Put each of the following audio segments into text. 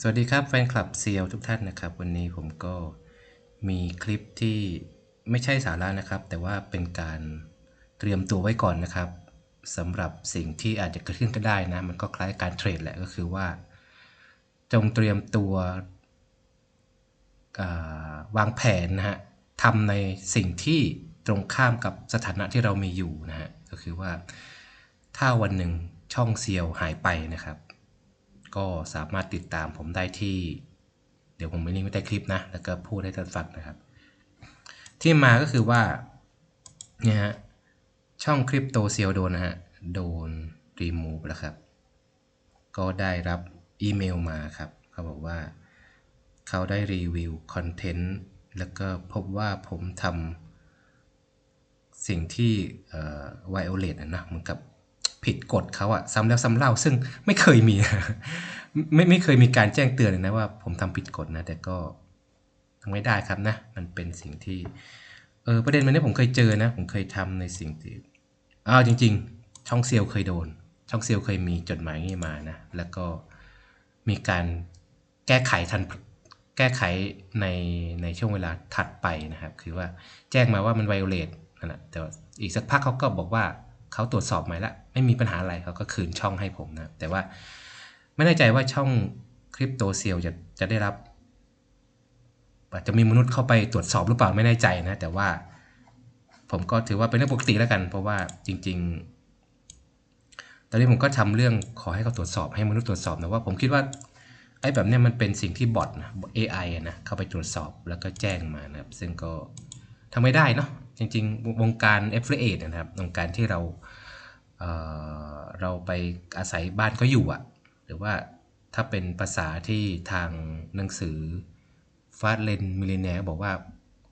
สวัสดีครับแฟนคลับเซียวทุกท่านนะครับ วันนี้ผมก็มีคลิปที่ไม่ใช่สาระนะครับ แต่ว่าเป็นการเตรียมตัวไว้ก่อนนะครับสำหรับสิ่งที่อาจจะเกิดขึ้นก็ได้นะ มันก็คล้ายการเทรดแหละก็คือว่า จงเตรียมตัววางแผนนะฮะทำในสิ่งที่ตรงข้ามกับสถานะที่เรามีอยู่นะฮะก็คือว่าถ้าวันหนึ่งช่องเซียวหายไปนะครับ ก็สามารถติดตามผมได้ที่ เดี๋ยวผมไปลิงก์ไว้ใต้คลิปนะ แล้วก็พูดให้ท่านฟังนะครับ ที่มาก็คือว่าเนี่ยฮะช่องคริปโตเซียวโดนนะฮะ โดนรีมูฟแล้วครับ ก็ได้รับอีเมลมาครับ เขาบอกว่าเขาได้รีวิวคอนเทนต์แล้วก็พบว่าผมทำสิ่งที่เอ่อไวโอเลตนะเหมือนกับ ผิดกฎเขาอะซ้ำแล้วซ้ำเล่า ซึ่งไม่เคยมี ไม่ไม่เคยมีการแจ้งเตือนเลยนะว่า ผมทำผิดกฎนะ แต่ก็ทำไม่ได้ครับนะ มันเป็นสิ่งที่เออประเด็นมันนี้ผมเคยเจอนะ ผมเคยทำในสิ่งที่อ้าวจริง ๆ ช่องเซียวเคยโดน ช่องเซียวเคยมีจดหมายนี้มานะ แล้วก็มีการแก้ไขทันแก้ไขในในช่วงเวลาถัดไปนะครับ คือว่าแจ้งมาว่ามันไวโอเลตนั่นแหละแต่อีกสักพักเขาก็บอกว่า เขาตรวจสอบใหม่ละไม่มีปัญหาอะไรเขาก็คืนช่องให้ผมนะแต่ว่าไม่แน่ใจว่าช่องคริปโตเซียจะจะได้รับอาจจะมีมนุษย์เข้าไปตรวจสอบหรือเปล่าไม่แน่ใจนะ แต่ว่าผมก็ถือว่าเป็นเรื่องปกติแล้วกัน เพราะว่าจริง ๆ ตอนนี้ผมก็ทำเรื่องขอให้เขาตรวจสอบให้มนุษย์ตรวจสอบนะว่าผมคิดว่าไอ้แบบเนี้ยมันเป็นสิ่งที่บอทนะ AI นะเข้าไปตรวจสอบแล้วก็แจ้งมานะครับ ซึ่งก็ทำไม่ได้เนาะ จริงๆ วงการ affiliate นะครับวงการที่เราเเราไปอาศัยบ้านเขาอยู่อะหรือว่าถ้าเป็นภาษาที่ทางหนังสือฟาสเลนมิลเลเนียบอกว่า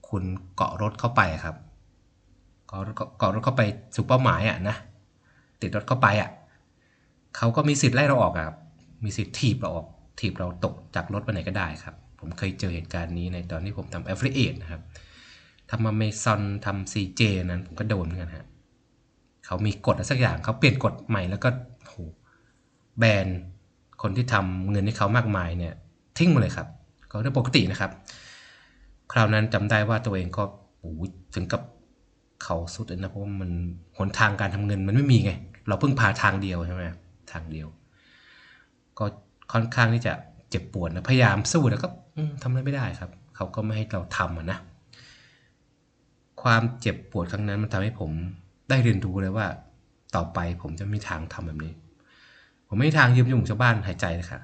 คุณเกาะรถเข้าไปครับ เกาะรถเกาะรถเข้าไปสู่เป้าหมายอะนะติดรถเข้าไปอะเขาก็มีสิทธิ์ไล่เราออกครับมีสิทธิ์ถีบเราออกถีบเราตกจากรถไปไหนก็ได้ครับ ผมเคยเจอเหตุการณ์นี้ในตอนที่ผมทำ affiliate นะครับ ทำมาเมซอนทำ CJ นั้นผมก็โดนเหมือนกันฮะเขามีกฎอะไรสักอย่างเขาเปลี่ยนกฎใหม่แล้วก็โหแบนคนที่ทำเงินให้เขามากมายเนี่ย ทิ้งหมาเลยครับ ก็เรื่องปกตินะครับ คราวนั้นจำได้ว่าตัวเองก็โอ้โหถึงกับเขาสุดเลยนะเพราะว่ามันหนทางการทำเงินมันไม่มีไง เราเพิ่งพาทางเดียวใช่ไหมทางเดียว ก็ค่อนข้างที่จะเจ็บปวดนะพยายามสู้แต่ก็ทำอะไรไม่ได้ครับ เขาก็ไม่ให้เราทำนะ ความเจ็บปวดครั้งนั้นมันทำให้ผมได้เรียนรู้เลยว่า ต่อไปผมจะไม่มีทางทำแบบนี้ ผมไม่มีทางยืมจมูกชาวบ้านหายใจนะครับ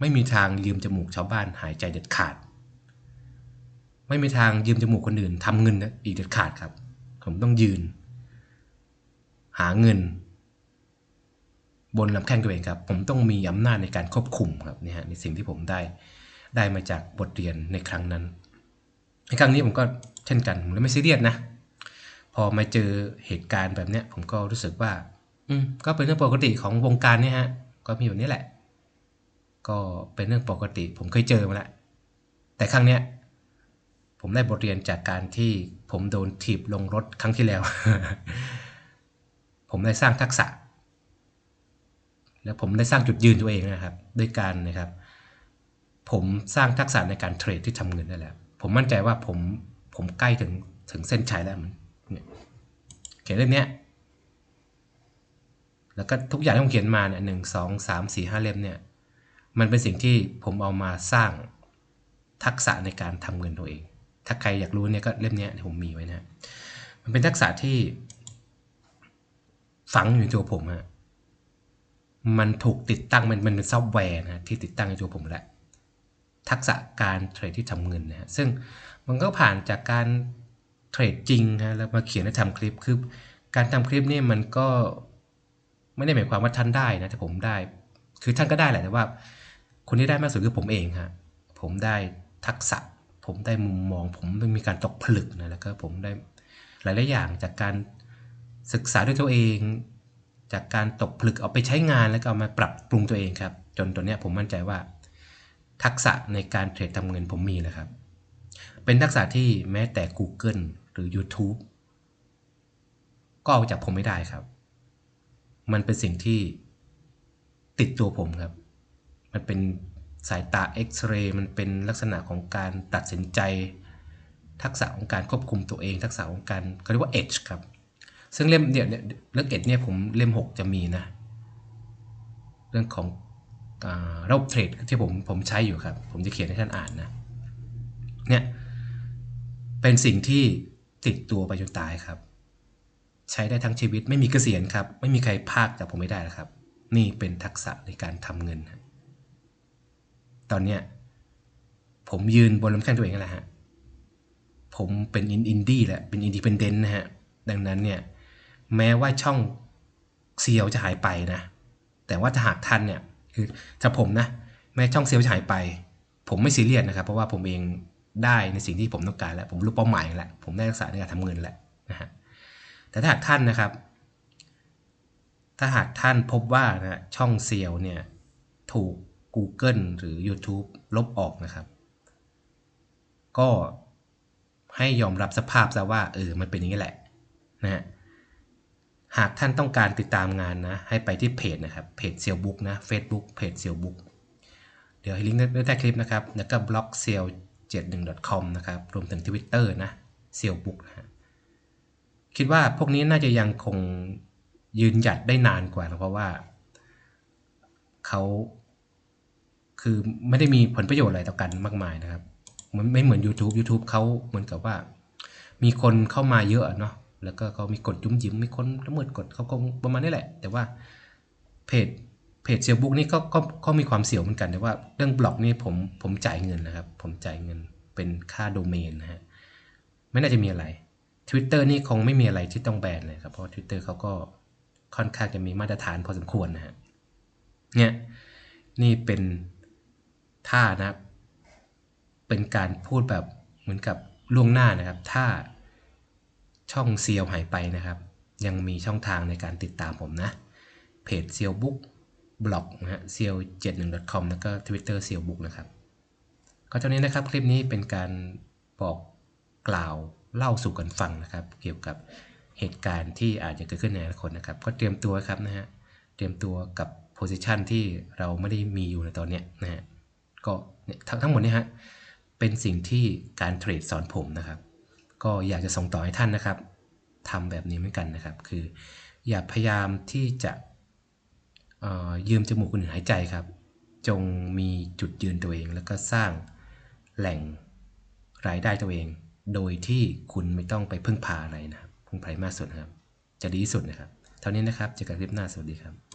ไม่มีทางยืมจมูกชาวบ้านหายใจเด็ดขาด ไม่มีทางยืมจมูกคนอื่นทำเงินนะอีกเด็ดขาดครับ ผมต้องยืน หาเงิน บนลำแข้งตัวเองครับ ผมต้องมีอำนาจในการควบคุมครับนี่ฮะในสิ่งที่ผมได้ได้มาจากบทเรียนในครั้งนั้น ในครั้งนี้ผมก็เช่นกันผมเลยไม่ซีเรียสนะ พอมาเจอเหตุการณ์แบบเนี้ย ผมก็รู้สึกว่า อืมก็เป็นเรื่องปกติของวงการเนี่ยฮะ ก็มีแบบนี้แหละ ก็เป็นเรื่องปกติ ผมเคยเจอมาแล้วแต่ครั้งเนี้ยผมได้บทเรียนจากการที่ผมโดนถีบลงรถครั้งที่แล้ว ผมได้สร้างทักษะ แล้วผมได้สร้างจุดยืนตัวเองนะครับ ด้วยการนะครับ ผมสร้างทักษะในการเทรดที่ทำเงินได้แล้ว ผมมั่นใจว่าผมผมใกล้ถึงถึงเส้นชัยแล้วมันเนี่ยเขียนเรื่องเนี้ยแล้วก็ทุกอย่างที่ผมเขียนมาเนี่ยหนึ่งสองสามสี่ห้าเล่มเนี่ยมันเป็นสิ่งที่ผมเอามาสร้างทักษะในการทำเงินตัวเอง ถ้าใครอยากรู้เนี่ยก็เล่มนี้ผมมีไว้นะมันเป็นทักษะที่ฝังอยู่ในตัวผมฮะมันถูกติดตั้งมันมันเป็นซอฟต์แวร์นะที่ติดตั้งในตัวผมแล้ว ทักษะการเทรดที่ทำเงินนะฮะซึ่งมันก็ผ่านจากการเทรดจริงฮะแล้วมาเขียนและทำคลิปคือการทำคลิปนี่มันก็ไม่ได้หมายความว่าท่านได้นะแต่ผมได้ คือท่านก็ได้แหละแต่ว่า คนที่ได้มากสุดคือผมเองฮะผมได้ทักษะ ผมได้มุมมอง ผมมีการตกผลึกนะแล้วก็ผมได้หลายๆอย่างจากการศึกษาด้วยตัวเอง จากการตกผลึกเอาไปใช้งานแล้วก็เอามาปรับปรุงตัวเองครับ จนตัวเนี้ยผมมั่นใจว่า ทักษะในการเทรดทำเงินผมมีแล้วครับ เป็นทักษะที่แม้แต่ Google หรือ YouTube ก็เอาจากผมไม่ได้ครับ มันเป็นสิ่งที่ติดตัวผมครับ มันเป็นสายตาเอ็กซเรย์มันเป็นลักษณะของการตัดสินใจ ทักษะของการควบคุมตัวเอง ทักษะของการเขาเรียกว่า edge ครับ ซึ่งเล่มเนี่ยเนี่ยเรื่อง edge เนี่ยผมเล่ม 6 จะมีนะ เรื่องของ ระบบเทรดที่ผมผมใช้อยู่ครับ ผมจะเขียนให้ท่านอ่านนะเนี่ยเป็นสิ่งที่ติดตัวไปจนตายครับ ใช้ได้ทั้งชีวิตไม่มีเกษียณครับ ไม่มีใครพากจากผมไม่ได้ครับ นี่เป็นทักษะในการทำเงิน ตอนเนี้ยผมยืนบนลำแข้งตัวเองแหละฮะผมเป็นอินอินดี้แหละเป็นอินดิเพนเดนต์นะฮะดังนั้นเนี่ยแม้ว่าช่องเซียวจะหายไปนะ แต่ว่าถ้าหากท่านเนี่ย คือถ้าผมนะแม้ช่องเซียวจะหายไป ผมไม่ซีเรียสนะครับ เพราะว่าผมเองได้ในสิ่งที่ผมต้องการแล้ว ผมรู้เป้าหมายแล้ว ผมได้ทักษะในการทำเงินแล้วนะฮะแต่ถ้าหากท่านนะครับ ถ้าหากท่านพบว่านะช่องเซียวเนี่ยถูก Google หรือ YouTube ลบออกนะครับ ก็ให้ยอมรับสภาพซะว่าเออมันเป็นอย่างนี้แหละนะฮะ หากท่านต้องการติดตามงานนะ ให้ไปที่เพจนะครับเพจเซียวบุ๊กนะ Facebook เพจเซียวบุ๊กเดี๋ยวให้ลิงก์ไว้ใต้คลิปนะครับ แล้วก็บล็อกเซียว71 com นะครับ รวมถึง Twitter นะเซียวบุ๊กนะคิดว่าพวกนี้น่าจะยังคงยืนหยัดได้นานกว่า เพราะว่าเขาคือไม่ได้มีผลประโยชน์อะไรต่อกันมากมายนะครับมันไม่เหมือน YouTube YouTube เขาเหมือนกับว่า มีคนเข้ามาเยอะเนาะ แล้วก็เขามีกดยุ้มยิ้มมีคนละเมิดกฎเขาก็ประมาณนี้แหละ แต่ว่าเพจเพจเซียวบุ๊กนี่ก็ก็ก็มีความเสี่ยวเหมือนกันแต่ว่าเรื่องบล็อกนี่ผมผมจ่ายเงินนะครับ ผมจ่ายเงินเป็นค่าโดเมนนะฮะไม่น่าจะมีอะไร Twitter นี่คงไม่มีอะไรที่ต้องแบนเลยครับเพราะ Twitter เขาก็ค่อนข้างจะมีมาตรฐานพอสมควรนะฮะเนี่ยนี่เป็นท่านะครับ เป็นการพูดแบบเหมือนกับล่วงหน้านะครับ ถ้า ช่องเซียวหายไปนะครับ ยังมีช่องทางในการติดตามผมนะ เพจเซียวบุ๊กบล็อกนะฮะเซียว71 com แล้วก็ Twitter เซียวบุ๊กนะครับ ก็เท่านี้นะครับคลิปนี้เป็นการบอกกล่าวเล่าสู่กันฟังนะครับ เกี่ยวกับเหตุการณ์ที่อาจจะเกิดขึ้นในอนาคตนะครับ ก็เตรียมตัวครับนะฮะเตรียมตัวกับโพสิชันที่เราไม่ได้มีอยู่ในตอนนี้นะฮะก็ทั้งทั้งหมดนี้ฮะเป็นสิ่งที่การเทรดสอนผมนะครับ ก็อยากจะส่งต่อให้ท่านนะครับทำแบบนี้เหมือนกันนะครับ คือ อย่าพยายามที่จะเอ่อยืมจมูกคนอื่นหายใจครับ จงมีจุดยืนตัวเอง แล้วก็สร้างแหล่งรายได้ตัวเอง โดยที่คุณไม่ต้องไปพึ่งพาอะไรนะครับพึ่งพาให้มากสุดนครับ จะดีที่สุดนะครับ เท่านี้นะครับเจอกันคลิปหน้าสวัสดีครับ